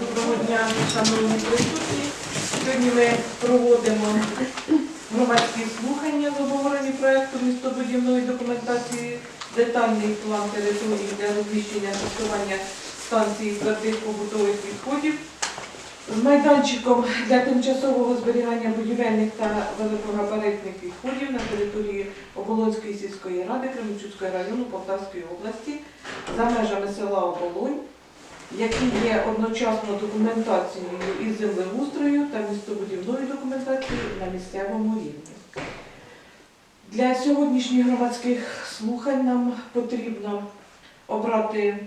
Доброго дня, шановні присутні. Сьогодні ми проводимо громадські слухання з обговорення проекту містобудівної документації, детальний план території для розміщення тестування станції твердих побутових відходів майданчиком для тимчасового зберігання будівельних та великогабаритних відходів на території Оболонської сільської ради Кременчуцького району Полтавської області за межами села Оболонь, які є одночасно документацією із землеустрою та містобудівною документацією на місцевому рівні. Для сьогоднішніх громадських слухань нам потрібно обрати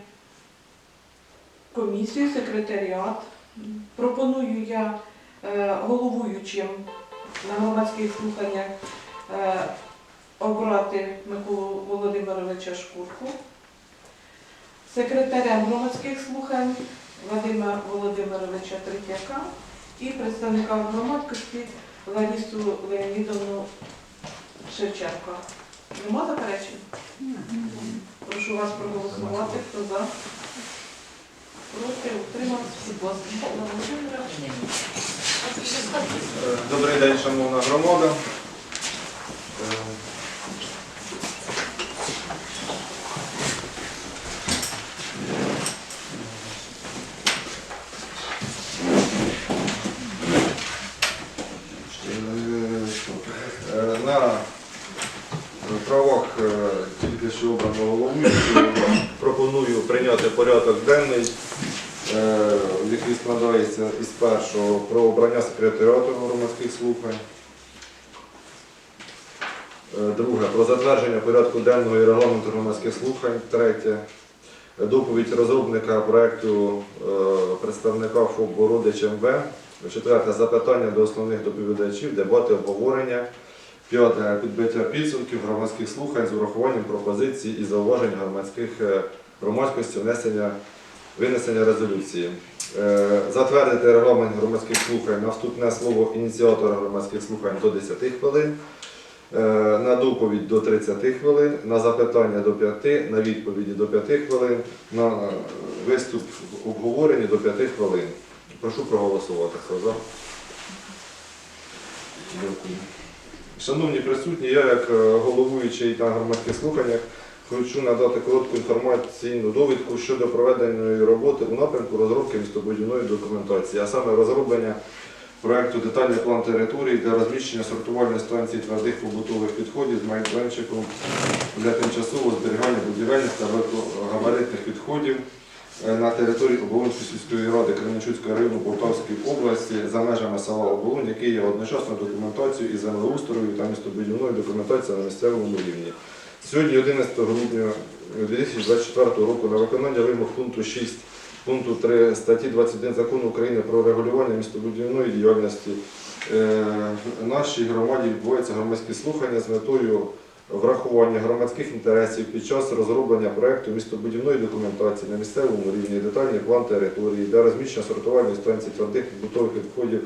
комісію, секретаріат. Пропоную я е, головуючим на громадських слуханнях е, обрати Миколу Володимировича Шкурку, секретарем громадських слухань Вадима Володимировича Третяка і представника громадськості Ларісу Леонідовну Шевченко. Нема заперечень? Прошу вас проголосувати. Хто за? Проти утримався. Е, Добрий день, шановна громада. На правах е, тільки що обраного головуючого пропоную прийняти порядок денний складається із першого про обрання секретаріату громадських слухань. Е, Друге про затвердження порядку денного і регламенту громадських слухань. Третє доповідь розробника проєкту е, представника ФОП Бородич МВ. Четверте запитання до основних доповідачів, дебати, обговорення. П'яте підбиття підсумків громадських слухань з урахуванням пропозицій і зауважень громадських е, громадськості внесення винесення резолюції. Е, Затвердити регламент громадських слухань. Наступне слово ініціатора громадських слухань до 10 хвилин. Е, На доповідь до 30 хвилин, на запитання до 5, на відповіді до 5 хвилин, на виступ в обговоренні до 5 хвилин. Прошу проголосувати. Дякую. Шановні присутні, я як е, головуючий на громадських слуханнях Хочу надати коротку інформаційну довідку щодо проведеної роботи у напрямку розробки містобудівної документації, а саме розроблення проекту детальний план території для розміщення сортувальної станції твердих побутових відходів з майданчиком для тимчасового зберігання будівельних та великогабаритних відходів е, на території Оболонської сільської ради Кременчуцького району Полтавської області за межами села Оболонь, який є одночасно документацією і землеустрою та містобудівною документацією на місцевому рівні. Сьогодні, 11 грудня 2024 року, на виконання вимог пункту 6 пункту 3 статті 21 Закону України про регулювання містобудівної діяльності е, нашій громаді відбуваються громадські слухання з метою врахування громадських інтересів під час розроблення проекту містобудівної документації на місцевому рівні, детальний план території для розміщення сортувальної станції твердих побутових відходів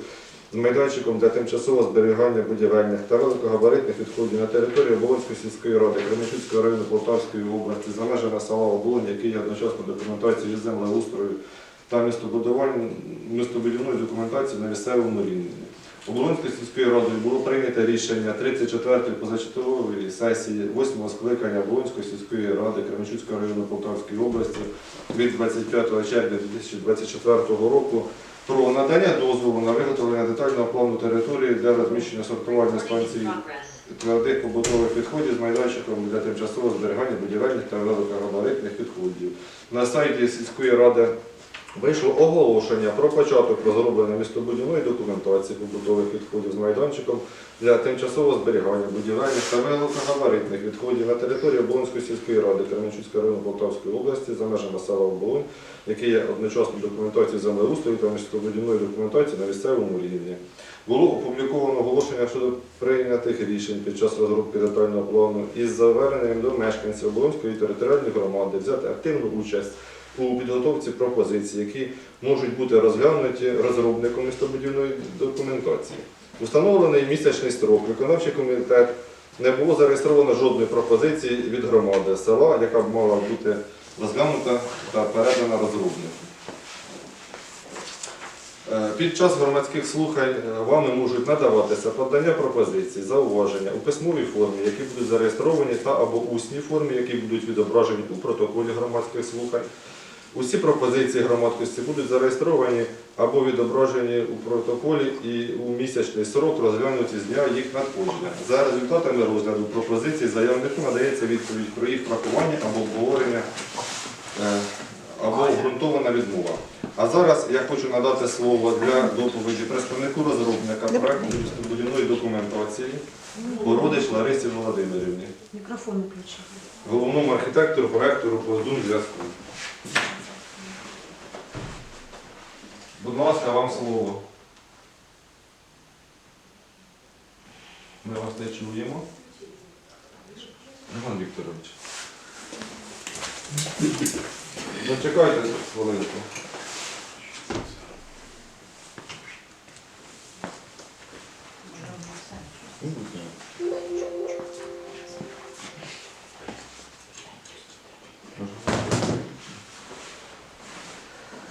з майданчиком для тимчасового зберігання будівельних та великогабаритних відходів на території Оболонської сільської ради Кременчуцького району Полтавської області за межами села Оболонь, який є одночасно документацією землеустрою та містобудівною документацією на місцевому рівні. Оболонською сільською радою було прийнято рішення 34-ї позачергової сесії 8-го скликання Оболонської сільської ради Кременчуцького району Полтавської області від 25 червня 2024 року про надання дозволу на виготовлення детального плану території для розміщення сортувальної станції твердих побутових відходів з майданчиком для тимчасового зберігання будівельних та великогабаритних відходів. На сайті сільської ради вийшло оголошення про початок розроблення містобудівної документації побутових відходів з майданчиком для тимчасового зберігання будівельних та великогабаритних відходів на території Оболонської сільської ради Кременчуцького району Полтавської області за межами села Оболонь, який є одночасно документацією землеустрою та містобудівної документації на місцевому рівні. Було опубліковано оголошення щодо прийнятих рішень під час розробки детального плану із заверненням до мешканців Оболонської територіальної громади взяти активну участь у підготовці пропозицій, які можуть бути розглянуті розробником містобудівної документації. Установлений місячний строк виконавчий комітет не було зареєстровано жодної пропозиції від громади села, яка б мала бути розглянута та передана розробнику. Е, Під час громадських слухань е, вами можуть надаватися подання пропозицій, зауваження у письмовій формі, які будуть зареєстровані, та або усній формі, які будуть відображені у протоколі громадських слухань. Усі пропозиції громадськості будуть зареєстровані або відображені у протоколі і у місячний срок розглянуті з дня їх надходження. За результатами розгляду пропозицій заявнику надається відповідь про їх врахування або обговорення е, або обґрунтована відмова. А зараз я хочу надати слово для доповіді представнику розробника проекту містобудівної документації Бородич Ларисі Володимирівні, Мікрофон включив. головному архітектору проекту Рукоздум зв'язку. Будь ласка, вам слово. Ми вас не чуємо. Іван Вікторович. Зачекайте хвилинку.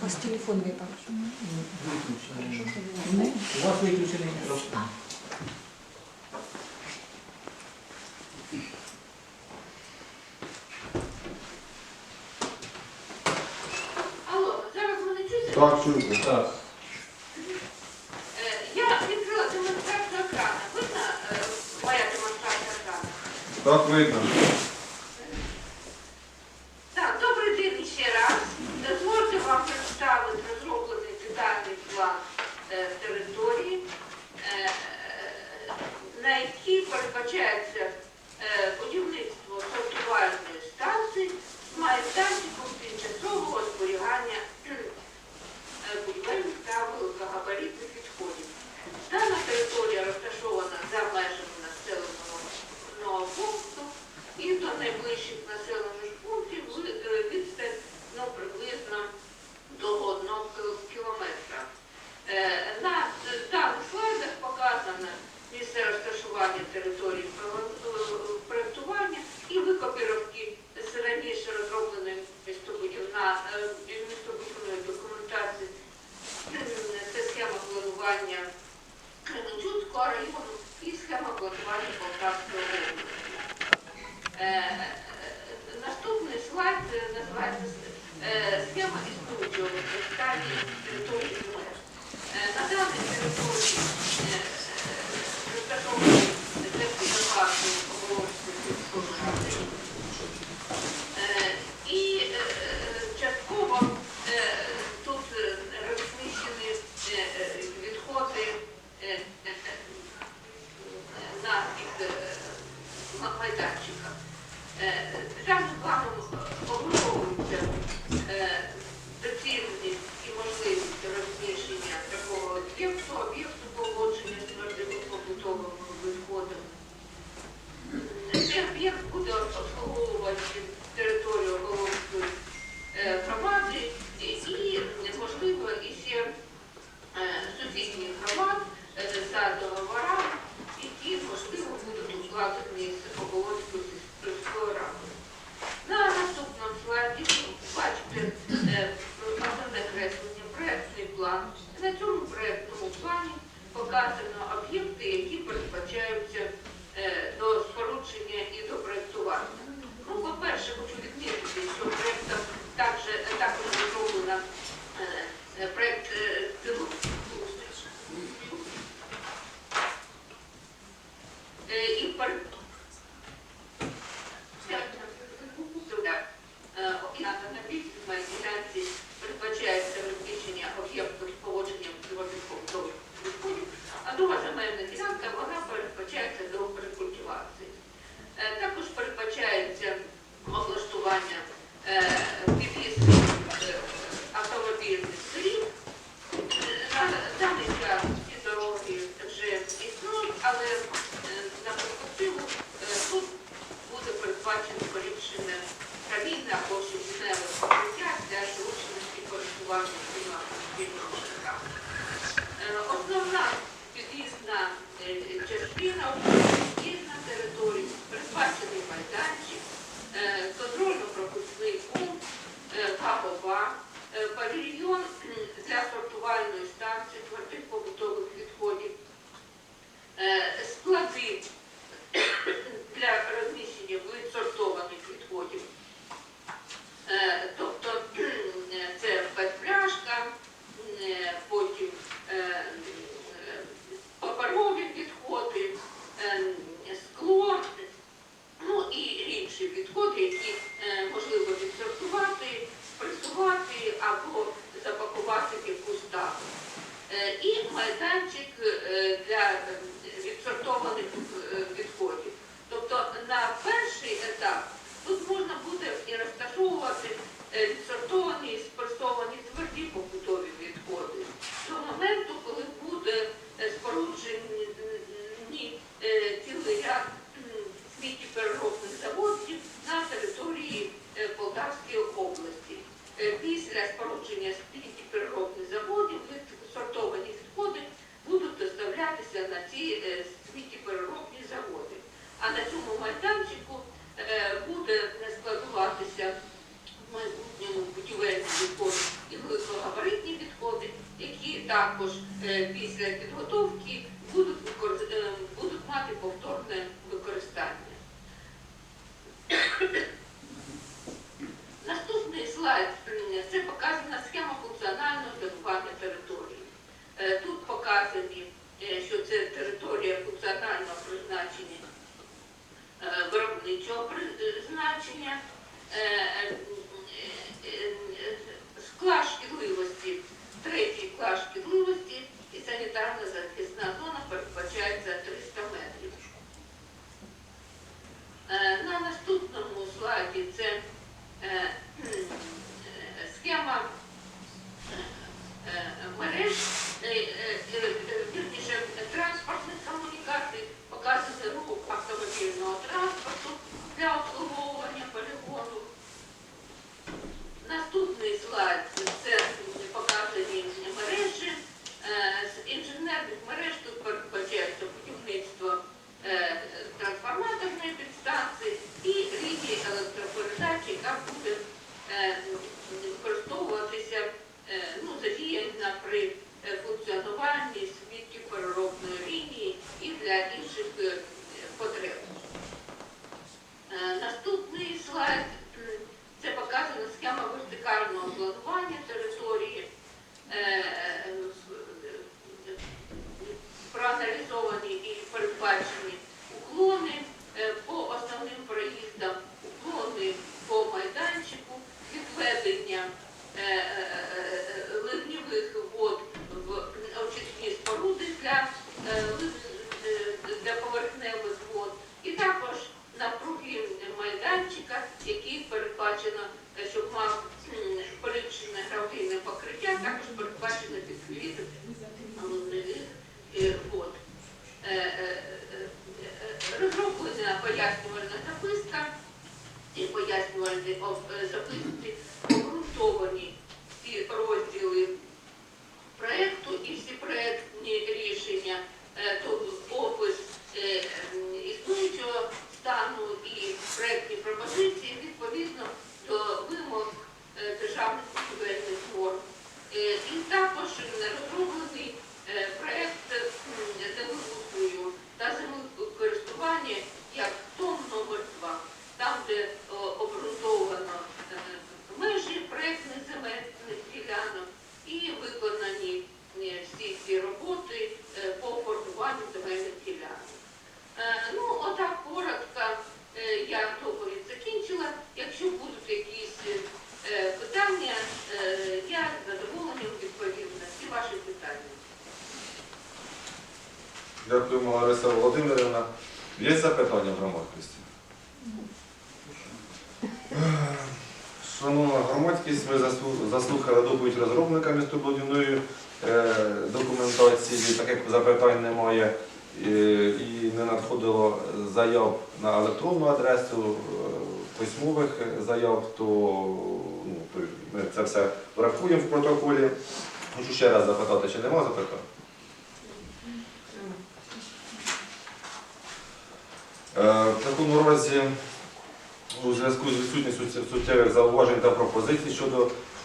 Вас телефон випав. У вас виключений мікрофон. Алло, зараз? Так, чуєте. Так. Е, Я відкрила демонстрацію екрану. Видно е, моя демонстрація екрану? Так видно. Так, добрий день ще раз. Дозвольте вам представити розроблений детальний е, території, е, е, на якій передбачається порушене правильне або життєве покриття для зручності користування всіма підручниками. Е, основна під'їзна е, частина є на території, передбачений майданчик, е, контрольно-пропускний пункт, хабова, павільйон для сортувальної станції твердих побутових відходів, склади для 呃 е, Дякуємо, Лариса Володимирівна. Є запитання в громадськості? Шановна громадськість, ми заслухали доповідь розробника містобудівної е, документації, так як запитань немає е, і не надходило заяв на електронну адресу, е, письмових заяв, то, ну, то ми це все врахуємо в протоколі. Хочу ще раз запитати, чи нема запитань? В такому разі, у зв'язку з відсутністю суттєвих зауважень та пропозицій щодо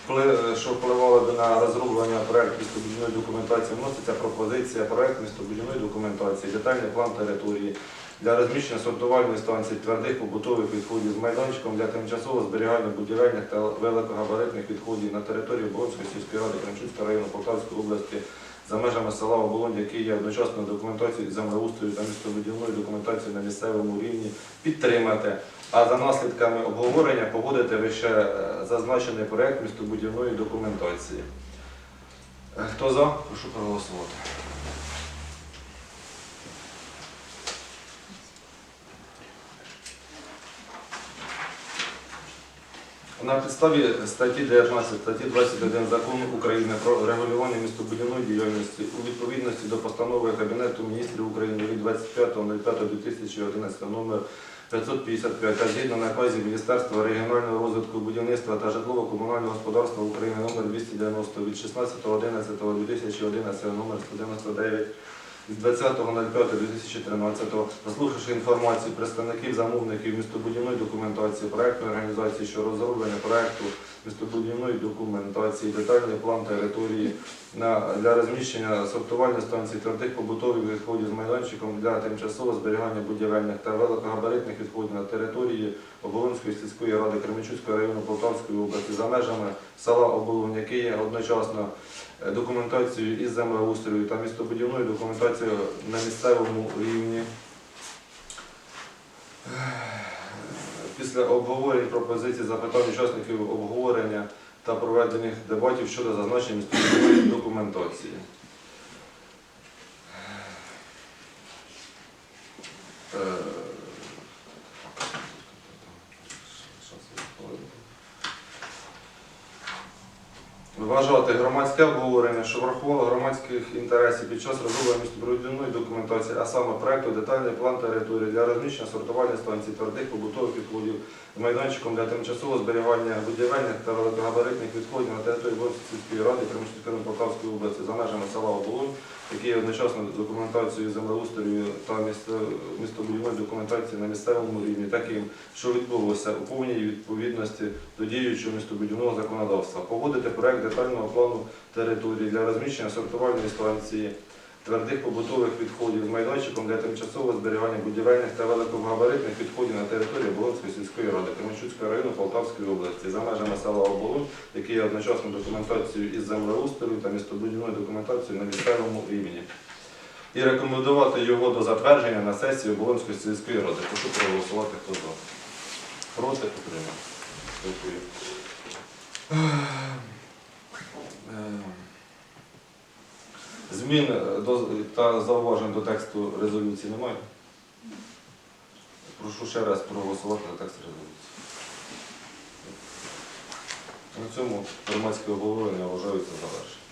впли- що впливало би на розроблення проєкту містобудівної документації, вноситься пропозиція проєкту містобудівної документації, детальний план території для розміщення сортувальної станції твердих побутових відходів з майданчиком для тимчасового зберігання будівельних та великогабаритних відходів на території Бронської сільської ради Кремчуцького району Полтавської області за межами села Оболонь, який є одночасно документацією землеустрою та містобудівною документацією на місцевому рівні, підтримати. А за наслідками обговорення погодити вище е, зазначений проєкт містобудівної документації. Е, Хто за? Прошу проголосувати. На підставі статті 19, статті 21 Закону України про регулювання містобудівної діяльності у відповідності до постанови Кабінету міністрів України від 25.05.2011 номер 555 та згідно наказів Міністерства регіонального розвитку будівництва та житлово-комунального господарства України номер 290 від 16.11.2011 номер 199 від 20.05.2013, заслухавши інформацію представників замовників містобудівної документації, проектної організації щодо розроблення проекту містобудівної документації, детальний план території для розміщення сортування станцій твердих побутових відходів з майданчиком для тимчасового зберігання будівельних та великогабаритних відходів на території Оболонської сільської ради Кременчуцького району Полтавської області. За межами села Оболонь, який одночасно документацією із землеустрою та містобудівною документацією на місцевому рівні. Після обговорень пропозицій запитань учасників обговорення та проведених дебатів щодо зазначення містобудівної документації. Е, Вважати громадське обговорення, що врахувало громадських інтересів під час розроблення містобудівної документації, а саме проекту детальний план території для розміщення сортувальних станцій твердих побутових відходів майданчиком для тимчасового зберігання будівельних та великогабаритних відходів на території Волинської сільської ради району Полтавської області за межами села Оболонь, які є одночасно документацією землеустрою та місто- містобудівної документації на місцевому рівні, таким, що відбулося у повній відповідності до діючого містобудівного законодавства. Погодити проект детального плану території для розміщення сортувальної станції твердих побутових відходів з майданчиком для тимчасового зберігання будівельних та великогабаритних відходів на території Оболонської сільської ради Кременчуцького району Полтавської області за межами села Оболонь, які є одночасно документацією із землеустрою та містобудівною документацією на місцевому рівні. І рекомендувати його до затвердження на сесії Оболонської сільської ради. Прошу проголосувати, хто за. Проти підтримати. Дякую. Змін е, та зауважень до тексту резолюції немає. Прошу ще раз проголосувати за текст резолюції. На цьому громадське обговорення вважається завершеним.